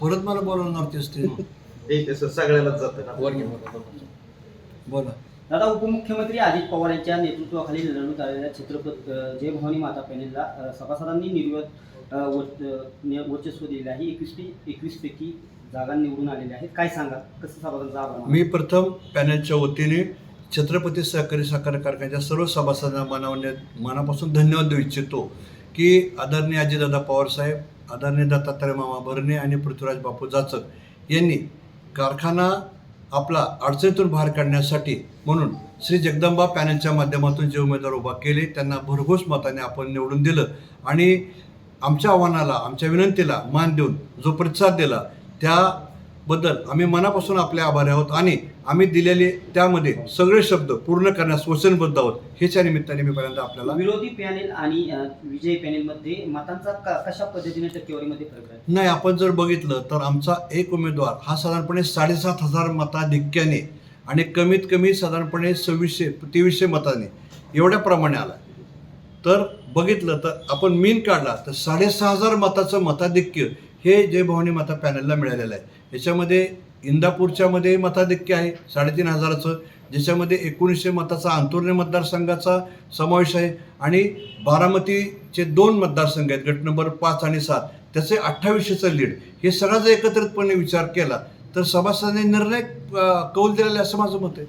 परत मला बोलवणार तेच ते. सगळ्यालाच बोला. दादा उपमुख्यमंत्री अजित पवार यांच्या नेतृत्वाखाली निवडणूक आलेल्या चित्रपट जय भवानी माता पॅनेलला सभासदांनी निर्वत वर्चस्व दिले आहे. एकवीस एकवीस पैकी जागा निवडून आलेल्या आहेत. काय सांगा कसं सभासदांचा मी प्रथम पॅनलच्या वतीने छत्रपती सहकारी साखर कारखान्याच्या सर्व सभासदांना मनावण्या मनापासून धन्यवाद देऊ इच्छितो की आदरणीय अजितदादा पवारसाहेब आदरणीय दत्तात्रय मामा भरणे आणि पृथ्वीराज बापू जाचक यांनी कारखाना आपला अडचणीतून बाहेर काढण्यासाठी म्हणून श्री जगदंबा पॅनलच्या माध्यमातून जे उमेदवार उभा केले त्यांना भरघोस मताने आपण निवडून दिलं आणि आमच्या आव्हानाला आमच्या विनंतीला मान देऊन जो प्रतिसाद दिला त्याबद्दल आम्ही मनापासून आपले आभारी आहोत आणि आम्ही दिलेले त्यामध्ये सगळे शब्द पूर्ण करण्यास वचनबद्ध आहोत. हेच्या निमित्ताने मी पहिल्यांदा आपल्याला विरोधी पॅनेल आणि विजयी पॅनेलमध्ये मतांचा क- कशा पद्धतीने टक्केवारीमध्ये फरक आहे नाही आपण जर बघितलं तर आमचा एक उमेदवार हा साधारणपणे साडेसात हजार मताधिक्याने आणि कमीत कमी साधारणपणे सव्वीसशे तेवीसशे मताने एवढ्या प्रमाणे आला. तर बघितलं तर आपण मीन काढला तर साडेसहा हजार मताचं मताधिक्य हे जय भवानी माता पॅनलला मिळालेलं आहे. याच्यामध्ये इंदापूरच्यामध्ये मताधिक्य आहे साडेतीन हजाराचं. ज्याच्यामध्ये एकोणीसशे मताचा अंतुर्णे मतदारसंघाचा समावेश आहे आणि बारामतीचे दोन मतदारसंघ आहेत गट नंबर पाच आणि सात. त्याचे अठ्ठावीसशेचं लीड. हे सगळा जर एकत्रितपणे विचार केला तर सभासदांनी निर्णय कौल दिलेला आहे असं माझं मत आहे.